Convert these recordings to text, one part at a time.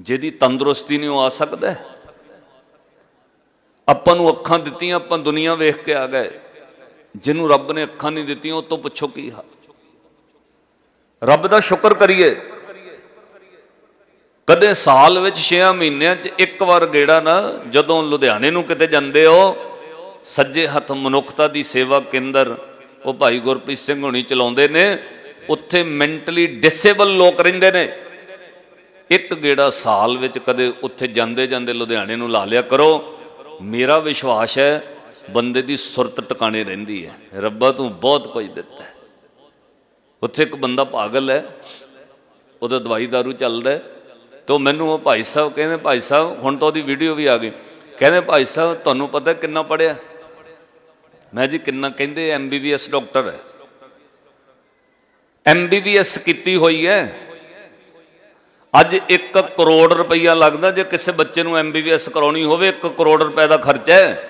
ਜਿਹਦੀ ਤੰਦਰੁਸਤੀ ਨਹੀਂ ਉਹ ਆ ਸਕਦਾ ਆਪਾਂ ਨੂੰ ਅੱਖਾਂ ਦਿੱਤੀਆਂ, ਆਪਾਂ ਦੁਨੀਆ ਵੇਖ ਕੇ ਆ ਗਏ। ਜਿਹਨੂੰ ਰੱਬ ਨੇ ਅੱਖਾਂ ਨਹੀਂ ਦਿੱਤੀਆਂ, ਉਹ ਤੋਂ ਪੁੱਛੋ ਕੀ ਹਾਲ। ਰੱਬ ਦਾ ਸ਼ੁਕਰ ਕਰੀਏ। ਕਦੇ ਸਾਲ ਵਿੱਚ 6 ਮਹੀਨਿਆਂ 'ਚ ਇੱਕ ਵਾਰ ਗੇੜਾ ਨਾ, ਜਦੋਂ ਲੁਧਿਆਣੇ ਨੂੰ ਕਿਤੇ ਜਾਂਦੇ ਹੋ, ਸੱਜੇ ਹੱਥ ਮਨੁੱਖਤਾ ਦੀ ਸੇਵਾ ਕੇਂਦਰ, ਉਹ ਭਾਈ ਗੁਰਪ੍ਰੀਤ ਸਿੰਘ ਹੁਣੀ ਚਲਾਉਂਦੇ ਨੇ, ਉੱਥੇ ਮੈਂਟਲੀ ਡਿਸੇਬਲ ਲੋਕ ਰਹਿੰਦੇ ਨੇ। ਇੱਕ ਗੇੜਾ ਸਾਲ ਵਿੱਚ ਕਦੇ ਉੱਥੇ ਜਾਂਦੇ ਜਾਂਦੇ ਲੁਧਿਆਣੇ ਨੂੰ ਲਾ ਲਿਆ ਕਰੋ। ਮੇਰਾ ਵਿਸ਼ਵਾਸ ਹੈ, ਬੰਦੇ ਦੀ ਸੁਰਤ ਟਿਕਾਣੇ ਰਹਿੰਦੀ ਹੈ। ਰੱਬਾ ਤੂੰ ਬਹੁਤ ਕੁਝ ਦਿੱਤਾ ਉੱਥੇ ਇੱਕ ਬੰਦਾ ਪਾਗਲ ਹੈ, ਉਹਦਾ ਦਵਾਈ ਦਾਰੂ ਚੱਲਦਾ ਹੈ। ਉਹ ਮੈਨੂੰ, ਉਹ ਭਾਈ ਸਾਹਿਬ ਕਹਿੰਦੇ, ਭਾਈ ਸਾਹਿਬ, ਹੁਣ ਤਾਂ ਉਹਦੀ ਵੀਡੀਓ ਵੀ ਆ ਗਈ। ਕਹਿੰਦੇ, ਭਾਈ ਸਾਹਿਬ, ਤੁਹਾਨੂੰ ਪਤਾ ਕਿੰਨਾ ਪੜਿਆ ਮੈਂ ਜੀ ਕਿੰਨਾ ਕਹਿੰਦੇ, ਐਮਬੀਬੀਐਸ ਡਾਕਟਰ ਹੈ। ਐਮਬੀਬੀਐਸ ਕੀਤੀ ਹੋਈ ਹੈ। ਅੱਜ 1 ਕਰੋੜ ਰੁਪਈਆ ਲੱਗਦਾ ਜੇ ਕਿਸੇ ਬੱਚੇ ਨੂੰ ਐਮਬੀਬੀਐਸ ਕਰਾਉਣੀ ਹੋਵੇ 1 ਕਰੋੜ ਰੁਪਏ ਦਾ ਖਰਚਾ ਹੈ।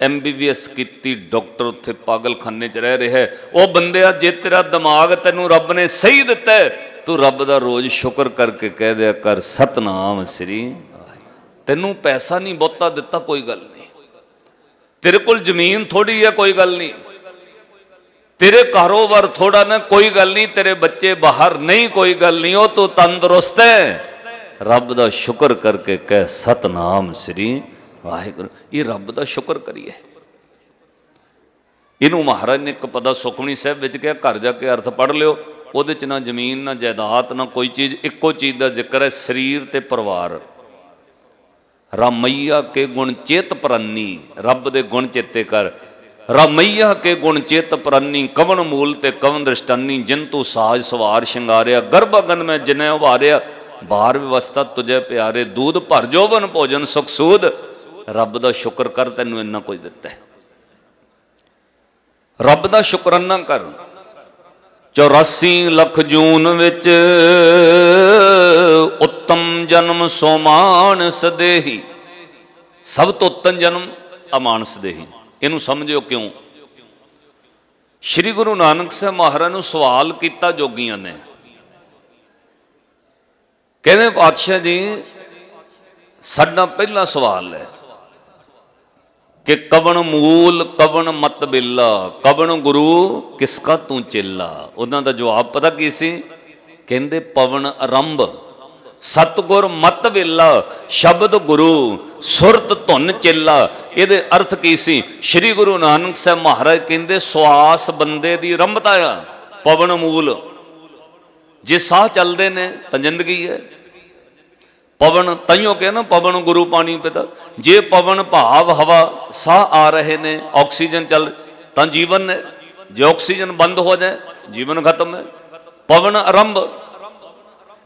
ਐਮਬੀਬੀਐਸ ਕੀਤੀ ਡਾਕਟਰ ਉੱਥੇ ਪਾਗਲਖਾਨੇ 'ਚ ਰਹਿ ਰਿਹਾ ਉਹ ਬੰਦਿਆ ਜੇ ਤੇਰਾ ਦਿਮਾਗ ਤੈਨੂੰ ਰੱਬ ਨੇ ਸਹੀ ਦਿੱਤਾ ਤੂੰ ਰੱਬ ਦਾ ਰੋਜ਼ ਸ਼ੁਕਰ ਕਰਕੇ ਕਹਿ ਦਿਆ ਕਰ, ਸਤਨਾਮ ਸ੍ਰੀ ਤੈਨੂੰ ਪੈਸਾ ਨਹੀਂ ਬਹੁਤਾ ਦਿੱਤਾ, ਕੋਈ ਗੱਲ ਨਹੀਂ। ਤੇਰੇ ਕੋਲ ਜ਼ਮੀਨ ਥੋੜੀ ਹੈ, ਕੋਈ ਗੱਲ ਨਹੀਂ। ਤੇਰੇ ਕਾਰੋਬਾਰ ਥੋੜਾ ਨਾ, ਕੋਈ ਗੱਲ ਨਹੀਂ, ਤੇਰੇ ਬੱਚੇ ਬਾਹਰ ਨਹੀਂ, ਕੋਈ ਗੱਲ ਨਹੀਂ, ਉਹ ਤੂੰ ਤੰਦਰੁਸਤ ਹੈ। ਰੱਬ ਦਾ ਸ਼ੁਕਰ ਕਰਕੇ ਕਹਿ, ਸਤਨਾਮ ਸ੍ਰੀ ਵਾਹਿਗੁਰੂ। ਇਹ ਰੱਬ ਦਾ ਸ਼ੁਕਰ ਕਰੀਏ। ਇਹਨੂੰ ਮਹਾਰਾਜ ਨੇ ਇੱਕ ਪਦਾ ਸੁਖਮਣੀ ਸਾਹਿਬ ਵਿੱਚ ਕਿਹਾ, ਘਰ ਜਾ ਕੇ ਅਰਥ ਪੜ ਲਿਓ। ਉਹਦੇ ਚ ਨਾ ਜ਼ਮੀਨ, ਨਾ ਜਾਇਦਾਦ, ਨਾ ਕੋਈ ਚੀਜ਼, ਇੱਕੋ ਚੀਜ਼ ਦਾ ਜ਼ਿਕਰ ਹੈ, ਸਰੀਰ ਤੇ ਪਰਿਵਾਰ। ਰਾਮਈਆ ਕੇ ਗੁਣ ਚੇਤ ਪਰੰਨੀ, ਰੱਬ ਦੇ ਗੁਣ ਚੇਤੇ ਕਰ। ਰਾਮਈਆ ਕੇ ਗੁਣ ਚੇਤ ਪ੍ਰੰਨੀ ਕਵਨ ਮੂਲ ਤੇ ਕਵਨ ਦ੍ਰਿਸ਼ਟਨੀ ਜਿਨ ਤੂੰ ਸਾਜ ਸਵਾਰ ਸ਼ਿੰਗਾਰਿਆ ਗਰਭ ਅਗਨ ਮੈਂ ਜਿਨੇ ਉਭਾਰਿਆ ਬਾਹਰ ਵਿਵਸਥਾ ਤੁਝੇ ਪਿਆਰੇ, ਦੂਧ ਭਰ ਜੋਵਨ ਭੋਜਨ ਸੁਖ ਸੂਦ, ਰੱਬ ਦਾ ਸ਼ੁਕਰ ਕਰ ਤੈਨੂੰ ਇੰਨਾ ਕੁਝ ਦਿੱਤਾ ਹੈ। ਰੱਬ ਦਾ ਸ਼ੁਕਰਾਨਾ ਕਰ 84 ਲੱਖ ਜੂਨ ਵਿੱਚ ਉੱਤਮ ਜਨਮ ਸੋਮਾਨਸ ਦੇਹੀ, ਸਭ ਤੋਂ ਉੱਤਮ ਜਨਮ ਅਮਾਨਸ ਦੇਹੀ। ਇਹਨੂੰ ਸਮਝਿਓ ਕਿਉਂ? ਸ੍ਰੀ ਗੁਰੂ ਨਾਨਕ ਸਾਹਿਬ ਮਹਾਰਾਜ ਨੂੰ ਸਵਾਲ ਕੀਤਾ ਜੋਗੀਆਂ ਨੇ। ਕਹਿੰਦੇ, ਪਾਤਸ਼ਾਹ ਜੀ, ਸਾਡਾ ਪਹਿਲਾ ਸਵਾਲ ਹੈ ਕਿ ਕਵਣ ਮੂਲ, ਕਵਣ ਮਤ ਬਿੱਲਾ, ਕਵਣ ਗੁਰੂ ਕਿਸ ਕਾ ਤੂੰ ਚੇਲਾ? ਉਹਨਾਂ ਦਾ ਜਵਾਬ ਪਤਾ ਕੀ ਸੀ? ਕਹਿੰਦੇ, ਪਵਨ ਆਰੰਭ। ਸਤਗੁਰ ਮਤ ਵੇਲਾ, ਸ਼ਬਦ ਗੁਰੂ, ਸੁਰਤ ਧੁਨ ਚੇਲਾ। ਇਹਦੇ ਅਰਥ ਕੀ ਸੀ? ਸ੍ਰੀ ਗੁਰੂ ਨਾਨਕ ਸਾਹਿਬ ਮਹਾਰਾਜ ਕਹਿੰਦੇ, ਸੁਆਸ ਬੰਦੇ ਦੀ ਰੰਭਤਾ ਆ, ਪਵਨ ਮੂਲ। ਜੇ ਸਾਹ ਚੱਲਦੇ ਨੇ, ਤਾਂ ਜ਼ਿੰਦਗੀ ਹੈ। ਪਵਨ ਤਈਓ ਕਹੇ ਨਾ, ਪਵਨ ਗੁਰੂ ਪਾਣੀ ਪਿਤਾ। ਜੇ ਪਵਨ ਭਾਵ ਹਵਾ, ਸਾਹ ਆ ਰਹੇ ਨੇ, ਆਕਸੀਜਨ ਚੱਲ, ਤਾਂ ਜੀਵਨ ਹੈ। ਜੇ ਆਕਸੀਜਨ ਬੰਦ ਹੋ ਜਾਏ, ਜੀਵਨ ਖਤਮ ਹੈ। ਪਵਨ ਆਰੰਭ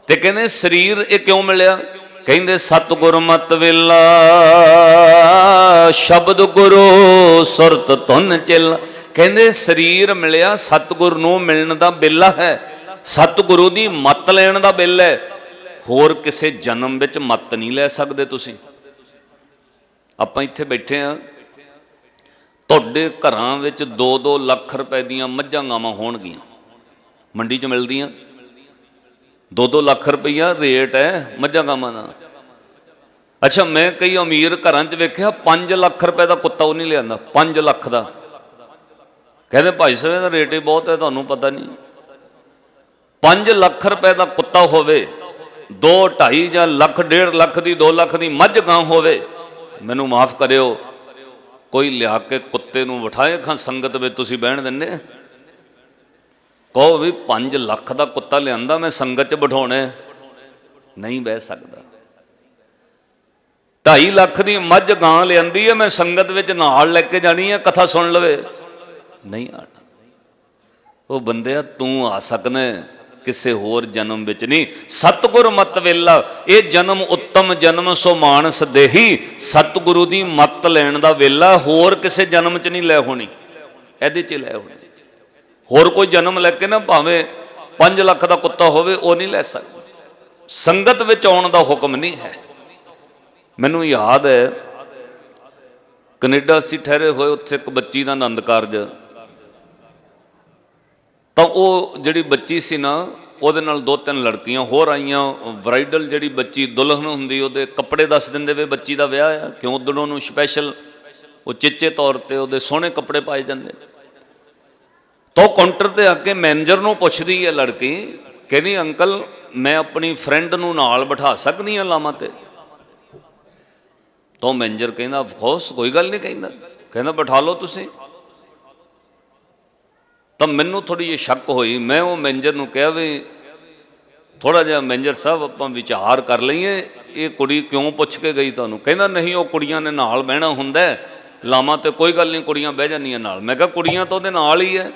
ਤੇ ਕਹਿੰਦੇ ਸਰੀਰ ਇਹ ਕਿਉਂ ਮਿਲਿਆ? ਕਹਿੰਦੇ ਸਤਿਗੁਰ ਮਤ ਵੇਲਾ, ਸ਼ਬਦ ਗੁਰੂ ਸੁਰਤ ਧੁਨ ਚਿਲ। ਕਹਿੰਦੇ ਸਰੀਰ ਮਿਲਿਆ, ਸਤਿਗੁਰ ਨੂੰ ਮਿਲਣ ਦਾ ਬਿੱਲਾ ਹੈ। ਸਤਿਗੁਰੂ ਦੀ ਮਤ ਲੈਣ ਦਾ ਬਿੱਲ ਹੈ। ਹੋਰ ਕਿਸੇ ਜਨਮ ਵਿੱਚ ਮਤ ਨਹੀਂ ਲੈ ਸਕਦੇ ਤੁਸੀਂ। ਆਪਾਂ ਇੱਥੇ ਬੈਠੇ ਆ। ਤੁਹਾਡੇ ਘਰਾਂ ਵਿੱਚ 2-2 ਲੱਖ ਰੁਪਏ ਦੀਆਂ ਮੱਝਾਂ ਗਾਵਾਂ ਹੋਣਗੀਆਂ। ਮੰਡੀ 'ਚ ਮਿਲਦੀਆਂ। 2-2 ਲੱਖ ਰੁਪਈਆ ਰੇਟ ਹੈ ਮੱਝਾਂ ਗਾਵਾਂ ਦਾ। ਅੱਛਾ, ਮੈਂ ਕਈ ਅਮੀਰ ਘਰਾਂ 'ਚ ਵੇਖਿਆ 5 ਲੱਖ ਰੁਪਏ ਦਾ ਕੁੱਤਾ ਉਹ ਨਹੀਂ ਲਿਆਂਦਾ 5 ਲੱਖ ਦਾ। ਕਹਿੰਦੇ ਭਾਈ ਸਾਹਿਬ, ਇਹਦਾ ਰੇਟ ਹੀ ਬਹੁਤ ਹੈ, ਤੁਹਾਨੂੰ ਪਤਾ ਨਹੀਂ। 5 ਲੱਖ ਰੁਪਏ ਦਾ ਕੁੱਤਾ ਹੋਵੇ 2 2.5 ਜਾਂ ਲੱਖ 1.5 ਲੱਖ ਦੀ 2 ਲੱਖ ਦੀ ਮੱਝ ਗਾਂ ਹੋਵੇ, ਮੈਨੂੰ ਮਾਫ ਕਰਿਓ। ਕੋਈ ਲਿਆ ਕੇ ਕੁੱਤੇ ਨੂੰ ਬਿਠਾਏ ਖਾਂ, ਸੰਗਤ ਵਿੱਚ ਤੁਸੀਂ ਬਹਿਣ ਦਿੰਦੇ। ਕਹੋ ਵੀ 5 ਲੱਖ ਦਾ ਕੁੱਤਾ ਲਿਆਂਦਾ, ਮੈਂ ਸੰਗਤ 'ਚ ਬਿਠਾਉਣਾ ਨਹੀਂ ਬਹਿ ਸਕਦਾ। 2.5 ਲੱਖ ਦੀ ਮੱਝ ਗਾਂ ਲਿਆਂਦੀ ਹੈ, ਮੈਂ ਸੰਗਤ ਵਿੱਚ ਨਾਲ ਲੈ ਕੇ ਜਾਣੀ ਹੈ, ਕਥਾ ਸੁਣ ਲਵੇ। ਨਹੀਂ ਆਣਾ। ਉਹ ਬੰਦਿਆ ਤੂੰ ਆ ਸਕਣਾ ਕਿਸੇ ਹੋਰ ਜਨਮ ਵਿੱਚ ਨਹੀਂ। ਸਤਗੁਰ ਮਤ ਵੇਲਾ, ਇਹ ਜਨਮ ਉੱਤਮ ਜਨਮ, ਸੋ ਮਾਨਸ ਦੇਹੀ। ਸਤਗੁਰੂ ਦੀ ਮਤ ਲੈਣ ਦਾ ਵੇਲਾ, ਹੋਰ ਕਿਸੇ ਜਨਮ 'ਚ ਨਹੀਂ ਲੈ ਹੋਣੀ। ਇਹਦੇ 'ਚ ਲੈ ਹੋਣੀ। ਹੋਰ ਕੋਈ ਜਨਮ ਲੈ ਕੇ ਨਾ ਭਾਵੇਂ 5 ਲੱਖ ਦਾ ਕੁੱਤਾ ਹੋਵੇ, ਉਹ ਨਹੀਂ ਲੈ ਸਕਦਾ। ਸੰਗਤ ਵਿੱਚ ਆਉਣ ਦਾ ਹੁਕਮ ਨਹੀਂ ਹੈ। ਮੈਨੂੰ ਯਾਦ ਹੈ, ਕੈਨੇਡਾ ਸੀ ਠਹਿਰੇ ਹੋਏ, ਉੱਥੇ ਇੱਕ ਬੱਚੀ ਦਾ ਆਨੰਦ ਕਾਰਜ। ਤਾਂ ਉਹ ਜਿਹੜੀ ਬੱਚੀ ਸੀ ਨਾ, ਉਹਦੇ ਨਾਲ ਦੋ ਤਿੰਨ ਲੜਕੀਆਂ, ਹੋਰ ਆਈਆਂ, ਬ੍ਰਾਈਡਲ ਜਿਹੜੀ ਬੱਚੀ ਦੁਲਹਨ ਹੁੰਦੀ, ਉਹਦੇ ਕੱਪੜੇ ਦੱਸ ਦਿੰਦੇ ਵੇ ਬੱਚੀ ਦਾ ਵਿਆਹ ਆ, ਕਿਉਂ ਉਦੋਂ ਨੂੰ ਸਪੈਸ਼ਲ ਉਹ ਚਿੱਚੇ ਤੌਰ ਤੇ ਉਹਦੇ ਸੋਹਣੇ ਕੱਪੜੇ ਪਾਏ ਜਾਂਦੇ ਤਾਂ ਕਾਊਂਟਰ ਤੇ ਆ ਕੇ ਮੈਨੇਜਰ ਨੂੰ ਪੁੱਛਦੀ ਹੈ ਲੜਕੀ, ਕਹਿੰਦੀ, ਅੰਕਲ, ਮੈਂ ਆਪਣੀ ਫਰੈਂਡ ਨੂੰ ਨਾਲ ਬਿਠਾ ਸਕਦੀ ਹਾਂ ਲਾਮਾ ਤੇ? ਤਾਂ ਮੈਨੇਜਰ ਕਹਿੰਦਾ ਆਫ ਕੋਰਸ ਕੋਈ ਗੱਲ ਨਹੀਂ ਕਹਿੰਦਾ। ਕਹਿੰਦਾ, ਬਿਠਾ ਲਓ ਤੁਸੀਂ। ਤਾਂ ਮੈਨੂੰ ਥੋੜੀ ਜਿਹੀ ਸ਼ੱਕ ਹੋਈ। ਮੈਂ ਉਹ ਮੈਨੇਜਰ ਨੂੰ ਕਿਹਾ ਵੀ ਥੋੜਾ ਜਿਹਾ ਮੈਨੇਜਰ ਸਾਹਿਬ, ਆਪਾਂ ਵਿਚਾਰ ਕਰ ਲਈਏ, ਇਹ ਕੁੜੀ ਕਿਉਂ ਪੁੱਛ ਕੇ ਗਈ ਤੁਹਾਨੂੰ? ਕਹਿੰਦਾ, ਨਹੀਂ, ਉਹ ਕੁੜੀਆਂ ਨੇ ਨਾਲ ਬਹਿਣਾ ਹੁੰਦਾ ਹੈ। ਤੇ ਕੋਈ ਗੱਲ ਨਹੀਂ, ਕੁੜੀਆਂ ਬਹਿ ਜਾਂਦੀਆਂ ਨਾਲ। ਮੈਂ ਕਿਹਾ, ਕੁੜੀਆਂ ਤਾਂ ਉਹਦੇ ਨਾਲ ਹੀ ਹੈ।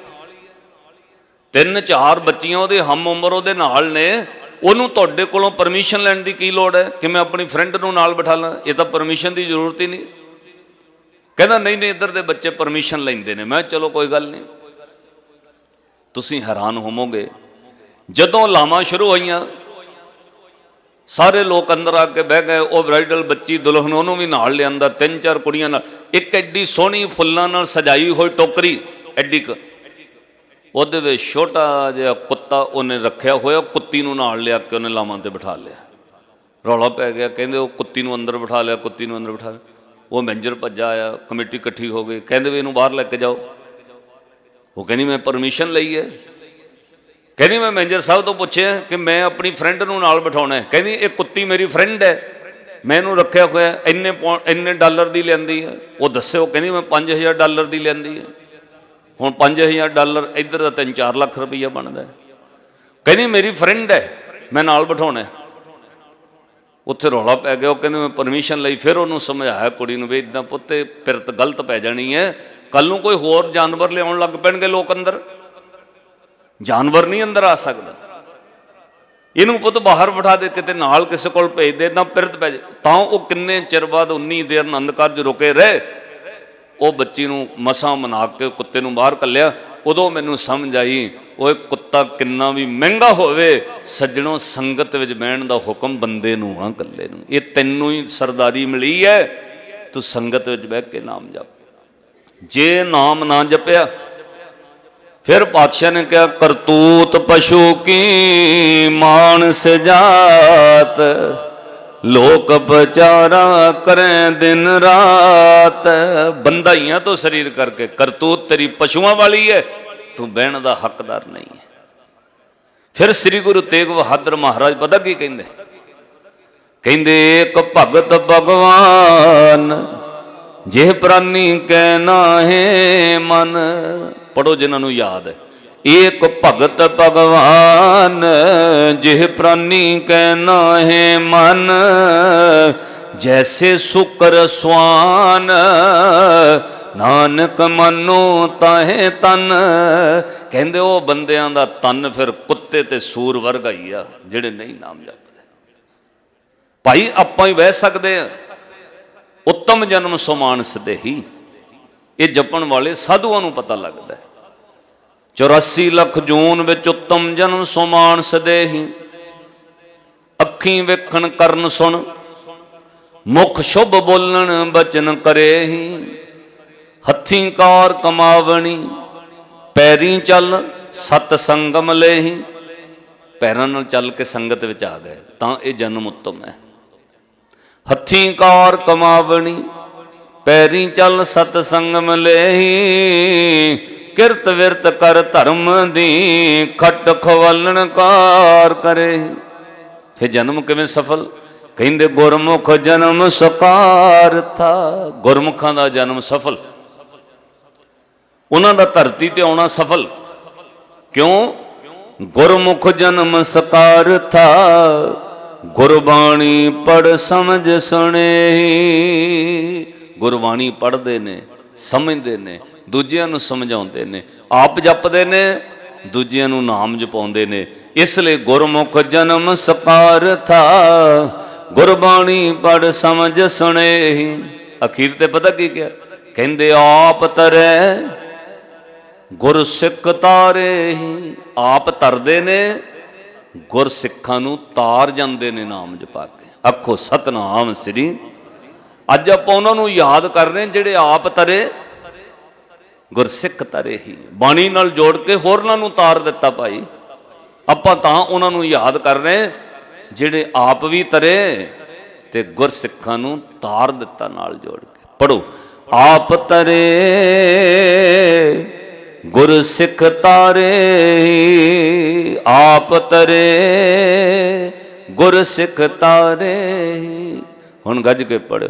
ਤਿੰਨ ਚਾਰ ਬੱਚੀਆਂ ਉਹਦੇ ਹਮ ਉਮਰ ਉਹਦੇ ਨਾਲ ਨੇ ਉਹਨੂੰ ਤੁਹਾਡੇ ਕੋਲੋਂ ਪਰਮਿਸ਼ਨ ਲੈਣ ਦੀ ਕੀ ਲੋੜ ਹੈ? ਕਿ ਮੈਂ ਆਪਣੀ ਫਰੈਂਡ ਨੂੰ ਨਾਲ ਬਿਠਾ ਲਾਂ? ਇਹ ਤਾਂ ਪਰਮਿਸ਼ਨ ਦੀ ਜ਼ਰੂਰਤ ਹੀ ਨਹੀਂ। ਕਹਿੰਦਾ ਨਹੀਂ ਨਹੀਂ ਇੱਧਰ ਦੇ ਬੱਚੇ ਪਰਮਿਸ਼ਨ ਲੈਂਦੇ ਨੇ। ਮੈਂ ਕਿਹਾ, ਚਲੋ ਕੋਈ ਗੱਲ ਨਹੀਂ। ਤੁਸੀਂ ਹੈਰਾਨ ਹੋਵੋਗੇ। ਜਦੋਂ ਲਾਵਾਂ ਸ਼ੁਰੂ ਹੋਈਆਂ ਸਾਰੇ ਲੋਕ ਅੰਦਰ ਆ ਕੇ ਬਹਿ ਗਏ। ਉਹ ਬ੍ਰਾਈਡਲ ਬੱਚੀ ਦੁਲਹਨ ਉਹਨੂੰ ਵੀ ਨਾਲ ਲਿਆਂਦਾ ਤਿੰਨ ਚਾਰ ਕੁੜੀਆਂ ਨਾਲ। ਇੱਕ ਐਡੀ ਸੋਹਣੀ ਫੁੱਲਾਂ ਨਾਲ ਸਜਾਈ ਹੋਈ ਟੋਕਰੀ ਐਡੀ ਕੁ। ਉਹਦੇ ਵਿੱਚ ਛੋਟਾ ਜਿਹਾ ਕੁੱਤਾ ਉਹਨੇ ਰੱਖਿਆ ਹੋਇਆ, ਕੁੱਤੀ ਨੂੰ ਨਾਲ ਲਿਆ ਕੇ ਉਹਨੇ ਲਾਵਾਂ ਤੇ ਬਿਠਾ ਲਿਆ। ਰੌਲਾ ਪੈ ਗਿਆ, ਕਹਿੰਦੇ ਉਹ ਕੁੱਤੀ ਨੂੰ ਅੰਦਰ ਬਿਠਾ ਲਿਆ, ਕੁੱਤੀ ਨੂੰ ਅੰਦਰ ਬਿਠਾ ਲਿਆ। ਉਹ ਮੈਨੇਜਰ ਭੱਜਾ ਆਇਆ, ਕਮੇਟੀ ਇਕੱਠੀ ਹੋ ਗਈ, ਕਹਿੰਦੇ ਵੀ ਇਹਨੂੰ ਬਾਹਰ ਲੈ ਕੇ ਜਾਓ। ਉਹ ਕਹਿੰਦੀ, ਮੈਂ ਪਰਮਿਸ਼ਨ ਲਈ ਹੈ। ਕਹਿੰਦੀ, ਮੈਂ ਮੈਨੇਜਰ ਸਾਹਿਬ ਤੋਂ ਪੁੱਛਿਆ ਕਿ ਮੈਂ ਆਪਣੀ ਫਰੈਂਡ ਨੂੰ ਨਾਲ ਬਿਠਾਉਣਾ ਹੈ। ਕਹਿੰਦੀ, ਇਹ ਕੁੱਤੀ ਮੇਰੀ ਫਰੈਂਡ ਹੈ। ਮੈਂ ਇਹਨੂੰ ਰੱਖਿਆ ਹੋਇਆ, ਇੰਨੇ ਪੌਂ- ਇੰਨੇ ਡਾਲਰ ਦੀ ਲੈਂਦੀ ਹੈ। ਉਹ ਦੱਸੇ ਉਹ ਕਹਿੰਦੀ, ਮੈਂ 5000 ਡਾਲਰ ਦੀ ਲੈਂਦੀ ਹੈ। ਹੁਣ 5000 ਡਾਲਰ ਇੱਧਰ ਦਾ 3-4 ਲੱਖ ਰੁਪਈਆ ਬਣਦਾ ਕਹਿੰਦੀ ਮੇਰੀ ਫਰੈਂਡ ਹੈ, ਮੈਂ ਨਾਲ ਬਿਠਾਉਣਾ ਉੱਥੇ ਰੌਲਾ ਪੈ ਗਿਆ, ਉਹ ਕਹਿੰਦੇ ਮੈਂ ਪਰਮਿਸ਼ਨ ਲਈ, ਫਿਰ ਉਹਨੂੰ ਸਮਝਾਇਆ ਕੁੜੀ ਨੂੰ ਵੀ ਇਦਾਂ ਪੁੱਤੇ ਪਿਰਤ ਗਲਤ ਪੈ ਜਾਣੀ ਹੈ। ਕੱਲ ਨੂੰ ਕੋਈ ਹੋਰ ਜਾਨਵਰ ਲਿਆਉਣ ਲੱਗ ਪੈਣਗੇ ਲੋਕ ਅੰਦਰ। ਜਾਨਵਰ ਨਹੀਂ ਅੰਦਰ ਆ ਸਕਦਾ। ਇਹਨੂੰ ਪੁੱਤ ਬਾਹਰ ਬਿਠਾ ਦੇ, ਕਿਤੇ ਨਾਲ ਕਿਸੇ ਕੋਲ ਭੇਜ ਦੇ ਤਾਂ ਪਿਰਤ ਪੈ ਜਾ ਤਾਂ ਉਹ ਕਿੰਨੇ ਚਿਰ ਬਾਅਦ 19 ਦੇਰ ਆਨੰਦ ਕਾਰਜ ਰੁਕੇ ਰਹੇ ਉਹ ਬੱਚੀ ਨੂੰ ਮਸਾਂ ਮਨਾ ਕੇ ਕੁੱਤੇ ਨੂੰ ਬਾਹਰ ਕੱਲਿਆ, ਉਦੋਂ ਮੈਨੂੰ ਸਮਝ ਆਈ, ਓਏ ਕੁੱਤਾ ਕਿੰਨਾ ਵੀ ਮਹਿੰਗਾ ਹੋਵੇ, ਸੱਜਣੋਂ ਸੰਗਤ ਵਿੱਚ ਬਹਿਣ ਦਾ ਹੁਕਮ ਬੰਦੇ ਨੂੰ ਆ, ਇਕੱਲੇ ਨੂੰ। ਇਹ ਤੈਨੂੰ ਹੀ ਸਰਦਾਰੀ ਮਿਲੀ ਹੈ ਤੂੰ ਸੰਗਤ ਵਿੱਚ ਬਹਿ ਕੇ ਨਾਮ ਜਪ। ਜੇ ਨਾਮ ਨਾ ਜਪਿਆ, ਫਿਰ ਪਾਤਸ਼ਾਹ ਨੇ ਕਿਹਾ, ਕਰਤੂਤ ਪਸ਼ੂ ਕੀ ਮਾਨਸ ਜਾਤ? ਲੋਕ ਵਿਚਾਰਾ ਕਰੇ ਦਿਨ ਰਾਤ। ਬੰਦਾਈਆਂ ਤੋਂ ਸਰੀਰ ਕਰਕੇ, ਕਰਤੂਤ ਤੇਰੀ ਪਸ਼ੂਆਂ ਵਾਲੀ ਹੈ ਤੂੰ ਬਹਿਣ ਦਾ ਹੱਕਦਾਰ ਨਹੀਂ ਹੈ ਫਿਰ ਸ੍ਰੀ ਗੁਰੂ ਤੇਗ ਬਹਾਦਰ ਮਹਾਰਾਜ ਪਤਾ ਕੀ ਕਹਿੰਦੇ? ਕਹਿੰਦੇ, ਇੱਕ ਭਗਤ ਭਗਵਾਨ ਜੇ ਪ੍ਰਾਨੀ ਕਹਿਣਾ ਹੈ ਮਨ। ਪੜੋ ਜਿਨ੍ਹਾਂ ਨੂੰ ਯਾਦ ਹੈ ਏਕ ਭਗਤ ਭਗਵਾਨ, ਜਿਹ ਪ੍ਰਾਨੀ ਕੈ ਨਾਹੇ ਮਨ, ਜੈਸੇ ਸੁਕਰ ਸਵਾਨ, ਨਾਨਕ ਮਨੋ ਤਾਹੇ ਤਨ। ਕਹਿੰਦੇ ਉਹ ਬੰਦਿਆਂ ਦਾ ਤਨ ਫਿਰ ਕੁੱਤੇ ਤੇ ਸੂਰ ਵਰਗਾ ਹੀ ਆ, ਜਿਹੜੇ ਨਹੀਂ ਨਾਮ ਜਪਦੇ। ਭਾਈ, ਆਪਾਂ ਹੀ ਬਹਿ ਸਕਦੇ ਆ। ਉੱਤਮ ਜਨਮ ਸੁਮਾਨਸ ਦੇ ਹੀ ਇਹ ਜਪਣ ਵਾਲੇ ਸਾਧੂਆਂ ਨੂੰ ਪਤਾ ਲੱਗਦਾ। 84 ਲੱਖ ਜੂਨ ਵਿੱਚ ਉੱਤਮ ਜਨਮ ਸੁਮਾਨਸ ਦੇ ਹੀ ਅੱਖੀਂ ਵੇਖਣ ਕਰਨ ਸੁਣ, ਮੁਖ ਸ਼ੁਭ ਬੋਲਣ ਬਚਨ ਕਰੇ ਹੱਥੀਂ ਕਾਰ ਕਮਾਵਣੀ, ਪੈਰੀਂ ਚੱਲ ਸਤ ਸੰਗਮ ਲੈਹੀ। ਪੈਰਾਂ ਨਾਲ ਚੱਲ ਕੇ ਸੰਗਤ ਵਿੱਚ ਆ ਗਏ, ਤਾਂ ਇਹ ਜਨਮ ਉੱਤਮ ਹੈ। ਹੱਥੀਂ ਕਾਰ ਕਮਾਵਣੀ, ਪੈਰੀਂ ਚੱਲ ਸਤ ਸੰਗਮ ਲੈਹੀ। ਕਿਰਤ ਵਿਰਤ ਕਰ ਧਰਮ ਦੀ ਖੱਟ ਖਵਾਲਣ ਕਾਰ ਕਰੇ। ਫਿਰ ਜਨਮ ਕਿਵੇਂ ਸਫਲ? ਕਹਿੰਦੇ ਗੁਰਮੁਖ ਜਨਮ ਸਕਾਰ ਥਾ। ਗੁਰਮੁਖਾਂ ਦਾ ਜਨਮ ਸਫਲ। ਉਹਨਾਂ ਦਾ ਧਰਤੀ ਤੇ ਆਉਣਾ ਸਫਲ। ਕਿਉਂ? ਗੁਰਮੁਖ ਜਨਮ ਸਕਾਰ ਥਾ। ਗੁਰਬਾਣੀ ਪੜ ਸਮਝ ਸੁਣੇ ਗੁਰਬਾਣੀ ਪੜ੍ਹਦੇ ਨੇ, ਸਮਝਦੇ ਨੇ। ਦੂਜਿਆਂ ਨੂੰ ਸਮਝਾਉਂਦੇ ਨੇ, ਆਪ ਜਪਦੇ ਨੇ, ਦੂਜਿਆਂ ਨੂੰ ਨਾਮ ਜਪਾਉਂਦੇ ਨੇ। ਇਸ ਲਈ ਗੁਰਮੁਖ ਜਨਮ ਸਕਾਰ ਥਾ, ਗੁਰਬਾਣੀ ਪੜ ਸਮਝ ਸੁਣੇ ਅਖੀਰ ਤੇ ਪਤਾ ਕੀ ਕਿਹਾ? ਕਹਿੰਦੇ, ਆਪ ਤਰੈ, ਗੁਰ ਸਿੱਖ ਤਾਰੇ ਹੀ ਆਪ ਤਰਦੇ ਨੇ, ਗੁਰ ਸਿੱਖਾਂ ਨੂੰ ਤਾਰ ਜਾਂਦੇ ਨੇ ਨਾਮ ਜਪਾ ਕੇ। ਅੱਖੋ ਸਤਨਾਮ ਸ੍ਰੀ। ਅੱਜ ਆਪਾਂ ਉਹਨਾਂ ਨੂੰ ਯਾਦ ਕਰ ਰਹੇ ਜਿਹੜੇ ਆਪ ਤਰੇ ਗੁਰਸਿੱਖ ਤਰੇ ਹੀ। ਬਾਣੀ ਨਾਲ ਜੋੜ ਕੇ ਹੋਰਨਾਂ ਨੂੰ ਤਾਰ ਦਿੱਤਾ ਭਾਈ। ਆਪਾਂ ਤਾਂ ਉਹਨਾਂ ਨੂੰ ਯਾਦ ਕਰ ਰਹੇ ਜਿਹੜੇ ਆਪ ਵੀ ਤਰੇ ਤੇ ਗੁਰਸਿੱਖਾਂ ਨੂੰ ਤਾਰ ਦਿੱਤਾ ਨਾਲ ਜੋੜ ਕੇ। ਪੜੋ ਆਪ ਤਰੇ, ਗੁਰਸਿੱਖ ਤਾਰੇ ਆਪ ਤਰੇ, ਗੁਰਸਿੱਖ ਤਾਰੇ ਹੁਣ ਗੱਜ ਕੇ ਪੜ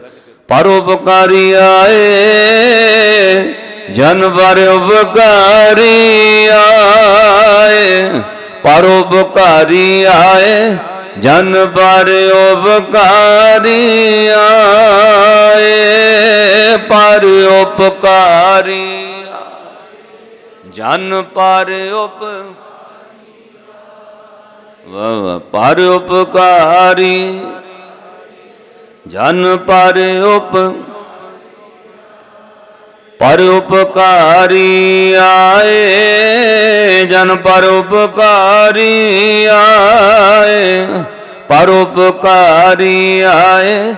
ਪਰਉਪਕਾਰੀ ਆਏ ਜਨ ਪਰ ਉਪਕਾਰੀ ਆਏ ਪਰਉਪਕਾਰੀ ਆਏ ਜਨ ਪਰ ਉਪਕਾਰੀ ਆਏ, ਪਰ ਉਪਕਾਰੀ ਜਨ ਪਰ ਉਪ ਵਾ ਪਰ ਉਪਕਾਰੀ। ਜਨ ਪਰ ਉਪ ਪਰ ਉਪਕਾਰੀ ਆਏ, ਜਨ ਪਰ ਉਪਕਾਰੀ ਆਏ। ਪਰ ਉਪਕਾਰੀ ਆਏ,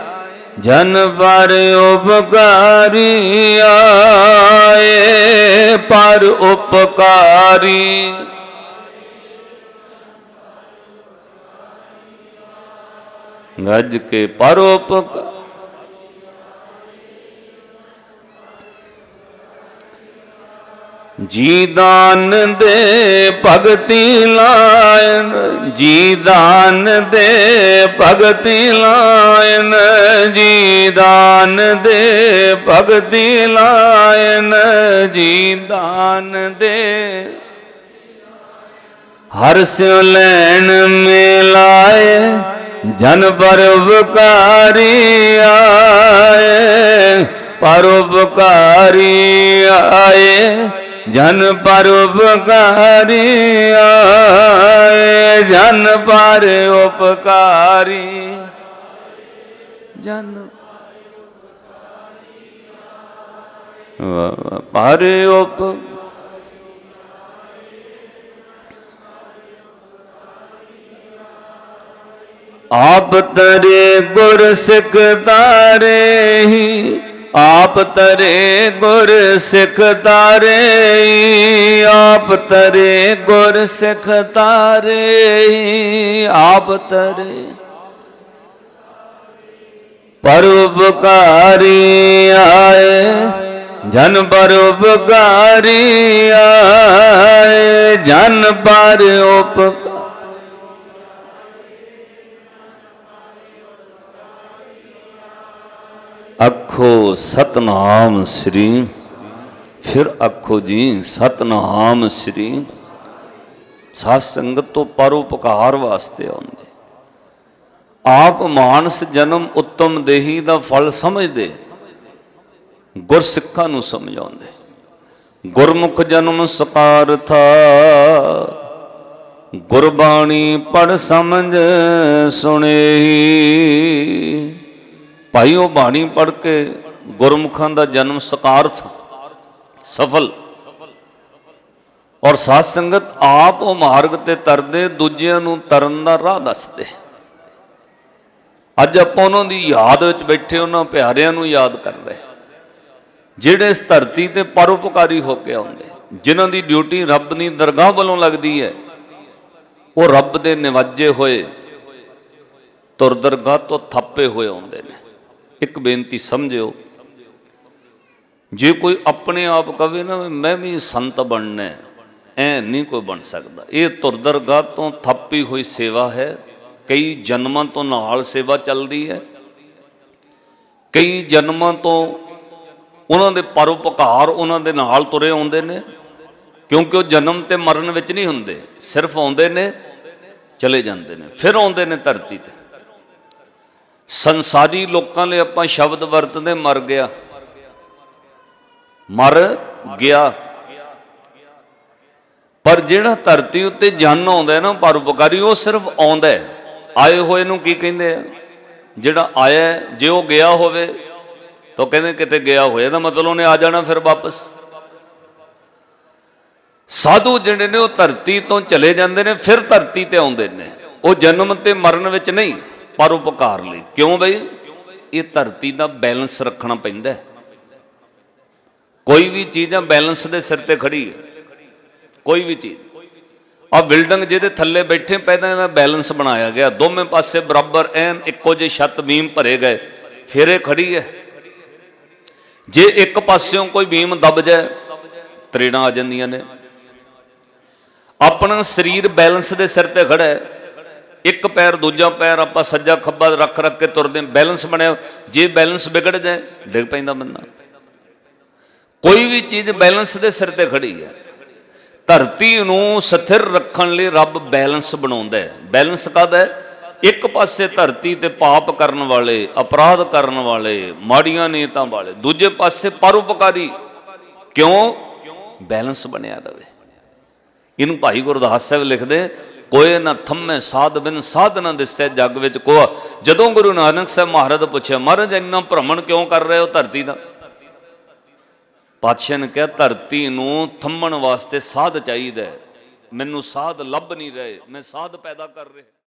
ਜਨ ਪਰ ਉਪਕਾਰੀ ਆਏ। ਪਰ ਉਪਕਾਰੀ ਗੱਜ ਕੇ ਪਰ ਜੀ ਦਾਨ ਦੇ ਭਗਤੀ ਲਾਇਨ ਜੀ ਦਾਨ ਦੇ ਭਗਤੀ ਲਾਇਨ ਜੀ ਦਾਨ ਦੇ ਭਗਤੀ ਲਾਇਨ ਜੀ ਦਾਨ ਦੇ ਹਰ ਸਿਉ ਲੈਣ ਮਿਲਾਏ, ਜਨ ਪਰਉਪਕਾਰੀ ਆਏ ਪਰਉਪਕਾਰੀ ਆਏ। ਜਨ ਪਰਉਪਕਾਰੀ ਆਏ ਜਨ ਪਰਉਪਕਾਰੀ। ਜਨ ਪਰਉਪ ਆਪ ਤਰੇ ਗੁਰ ਸਿੱਖ ਤਾਰੇ ਹੀ ਆਪ ਤਰੇ ਗੁਰ ਸਿੱਖ ਤਾਰੇ ਆਪ ਤਰੇ ਗੁਰ ਸਿੱਖ ਤਾਰੇ ਆਪ ਤਰੇ। ਪਰਉਪਕਾਰੀ ਆਏ, ਜਨ ਪਰਉਪਕਾਰੀ ਆਏ, ਜਨ ਪਰ ਉਪਕਾਰ ਆਖੋ ਸਤਨਾਮ ਸ੍ਰੀ, ਫਿਰ ਆਖੋ ਜੀ ਸਤਨਾਮ ਸ੍ਰੀ। ਸਾਧ ਸੰਗਤ ਤੋਂ ਪਰਉਪਕਾਰ ਵਾਸਤੇ ਆਉਂਦੇ। ਆਪ ਮਾਨਸ ਜਨਮ ਉੱਤਮ ਦੇਹੀ ਦਾ ਫਲ ਸਮਝਦੇ। ਗੁਰਸਿੱਖਾਂ ਨੂੰ ਸਮਝਾਉਂਦੇ। ਗੁਰਮੁਖ ਜਨਮ ਸਕਾਰਥਾ ਗੁਰਬਾਣੀ ਪੜ ਸਮਝ ਸੁਣੇਹੀ। ਭਾਈ ਉਹ ਬਾਣੀ ਪੜ ਕੇ ਗੁਰਮੁਖਾਂ ਦਾ ਜਨਮ ਸਕਾਰਥ ਸਫਲ। ਔਰ ਸਾਧ ਸੰਗਤ ਆਪ ਉਹ ਮਾਰਗ ਤੇ ਤਰਦੇ, ਦੂਜਿਆਂ ਨੂੰ ਤਰਨ ਦਾ ਰਾਹ ਦੱਸਦੇ। ਅੱਜ ਆਪਾਂ ਉਹਨਾਂ ਦੀ ਯਾਦ ਵਿੱਚ ਬੈਠੇ, ਉਹਨਾਂ ਪਿਆਰਿਆਂ ਨੂੰ ਯਾਦ ਕਰ ਰਹੇ ਜਿਹੜੇ ਇਸ ਧਰਤੀ ਤੇ ਪਰਉਪਕਾਰੀ ਹੋ ਕੇ ਆਉਂਦੇ, ਜਿਨ੍ਹਾਂ ਦੀ ਡਿਊਟੀ ਰੱਬ ਦੀ ਦਰਗਾਹ ਵੱਲੋਂ ਲੱਗਦੀ ਹੈ, ਉਹ ਰੱਬ ਦੇ ਨਿਵਾਜੇ ਹੋਏ ਤੁਰ ਦਰਗਾਹ ਤੋਂ ਥੱਪੇ ਹੋਏ ਆਉਂਦੇ ਨੇ। ਇੱਕ ਬੇਨਤੀ ਸਮਝਿਓ ਜੇ ਕੋਈ ਆਪਣੇ ਆਪ ਕਵੇ ਨਾ ਵੀ ਮੈਂ ਵੀ ਸੰਤ ਬਣਨਾ ਹੈ, ਐ ਨਹੀਂ ਕੋਈ ਬਣ ਸਕਦਾ। ਇਹ ਤੁਰਦਰਗਾਹ ਤੋਂ ਥੱਪੀ ਹੋਈ ਸੇਵਾ ਹੈ ਕਈ ਜਨਮਾਂ ਤੋਂ ਨਾਲ ਸੇਵਾ ਚੱਲਦੀ ਹੈ ਕਈ ਜਨਮਾਂ ਤੋਂ ਉਹਨਾਂ ਦੇ ਪਰਉਪਕਾਰ ਉਹਨਾਂ ਦੇ ਨਾਲ ਤੁਰੇ ਆਉਂਦੇ ਨੇ ਕਿਉਂਕਿ ਉਹ ਜਨਮ ਤੇ ਮਰਨ ਵਿੱਚ ਨਹੀਂ ਹੁੰਦੇ ਸਿਰਫ ਆਉਂਦੇ ਨੇ ਚਲੇ ਜਾਂਦੇ ਨੇ ਫਿਰ ਆਉਂਦੇ ਨੇ ਧਰਤੀ ਤੇ। ਸੰਸਾਰੀ ਲੋਕਾਂ ਲਈ ਆਪਾਂ ਸ਼ਬਦ ਵਰਤਦੇ ਮਰ ਗਿਆ। ਮਰ ਗਿਆ। ਪਰ ਜਿਹੜਾ ਧਰਤੀ ਉੱਤੇ ਜਨ ਆਉਂਦਾ ਨਾ ਪਰਉਪਕਾਰੀ, ਉਹ ਸਿਰਫ ਆਉਂਦਾ ਆਏ ਹੋਏ ਨੂੰ ਕੀ ਕਹਿੰਦੇ ਆ? ਜਿਹੜਾ ਆਇਆ ਜੇ ਉਹ ਗਿਆ ਹੋਵੇ, ਤਾਂ ਕਹਿੰਦੇ ਕਿਤੇ ਗਿਆ ਹੋਇਆ। ਦਾ ਮਤਲਬ ਉਹਨੇ ਆ ਜਾਣਾ ਫਿਰ ਵਾਪਸ। ਸਾਧੂ ਜਿਹੜੇ ਨੇ, ਉਹ ਧਰਤੀ ਤੋਂ ਚਲੇ ਜਾਂਦੇ ਨੇ, ਫਿਰ ਧਰਤੀ ਤੇ ਆਉਂਦੇ ਨੇ। ਉਹ ਜਨਮ ਤੇ ਮਰਨ ਵਿੱਚ ਨਹੀਂ। ਪਰ ਉਪਕਾਰ ਲਈ। ਕਿਉਂ ਬਈ? ਇਹ ਧਰਤੀ ਦਾ ਬੈਲੈਂਸ ਰੱਖਣਾ ਪੈਂਦਾ ਹੈ। ਕੋਈ ਵੀ ਚੀਜ਼ ਆ, ਬੈਲੈਂਸ ਦੇ ਸਿਰ ਤੇ ਖੜੀ ਹੈ। ਕੋਈ ਵੀ ਚੀਜ਼। ਆ ਬਿਲਡਿੰਗ ਜਿਹਦੇ ਥੱਲੇ ਬੈਠੇ, ਪਹਿਲਾਂ ਇਹਦਾ ਬੈਲੈਂਸ ਬਣਾਇਆ ਗਿਆ। ਦੋਵੇਂ ਪਾਸੇ ਬਰਾਬਰ ਐਨ, ਇੱਕੋ ਜਿਹੇ ਛੱਤ ਬੀਮ ਭਰੇ ਗਏ। ਫਿਰ ਇਹ ਖੜੀ ਹੈ। ਜੇ ਇੱਕ ਪਾਸਿਓਂ ਕੋਈ ਬੀਮ ਦਬ ਜਾਏ, ਤਰੇੜਾਂ ਆ ਜਾਂਦੀਆਂ ਨੇ। ਆਪਣਾ ਸਰੀਰ ਬੈਲੈਂਸ ਦੇ ਸਿਰ ਤੇ ਖੜਾ ਹੈ। ਇੱਕ ਪੈਰ, ਦੂਜਾ ਪੈਰ ਆਪਾਂ ਸੱਜਾ ਖੱਬਾ ਰੱਖ ਰੱਖ ਕੇ ਤੁਰਦੇ ਬੈਲੈਂਸ ਬਣਿਆ, ਜੇ ਬੈਲੈਂਸ ਵਿਗੜ ਜਾਏ, ਡਿੱਗ ਪੈਂਦਾ ਬੰਦਾ। ਕੋਈ ਵੀ ਚੀਜ਼ ਬੈਲੈਂਸ ਦੇ ਸਿਰ ਤੇ ਖੜੀ ਹੈ। ਧਰਤੀ ਨੂੰ ਸਥਿਰ ਰੱਖਣ ਲਈ ਰੱਬ ਬੈਲੈਂਸ ਬਣਾਉਂਦਾ ਹੈ। ਬੈਲੈਂਸ ਕਾਹਦਾ ਹੈ? ਇੱਕ ਪਾਸੇ ਧਰਤੀ ਤੇ ਪਾਪ ਕਰਨ ਵਾਲੇ, ਅਪਰਾਧ ਕਰਨ ਵਾਲੇ, ਮਾੜੀਆਂ ਨੀਤਾਂ ਵਾਲੇ, ਦੂਜੇ ਪਾਸੇ ਪਰਉਪਕਾਰੀ। ਕਿਉਂ? ਬੈਲੈਂਸ ਬਣਿਆ ਰਵੇ। ਇਹਨੂੰ ਭਾਈ ਗੁਰਦਾਸ ਸਾਹਿਬ ਲਿਖਦੇ ਕੋਏ ਨਾ ਥੰਮੇ ਸਾਧ ਬਿਨ ਸਾਧ ਨਾ ਦਿਸੈ ਜੱਗ ਵਿੱਚ ਕੋਆ। ਜਦੋਂ ਗੁਰੂ ਨਾਨਕ ਸਾਹਿਬ ਮਹਾਰਾਜ ਪੁੱਛਿਆ, ਮਹਾਰਾਜ, ਇੰਨਾ ਭ੍ਰਮਣ ਕਿਉਂ ਕਰ ਰਹੇ ਹੋ ਧਰਤੀ ਦਾ? ਪਾਤਸ਼ਾਹ ਨੇ ਕਿਹਾ, ਧਰਤੀ ਨੂੰ ਥੰਮਣ ਵਾਸਤੇ ਸਾਧ ਚਾਹੀਦਾ ਮੈਨੂੰ ਸਾਧ ਲੱਭ ਨਹੀਂ ਰਹੇ, ਮੈਂ ਸਾਧ ਪੈਦਾ ਕਰ ਰਿਹਾ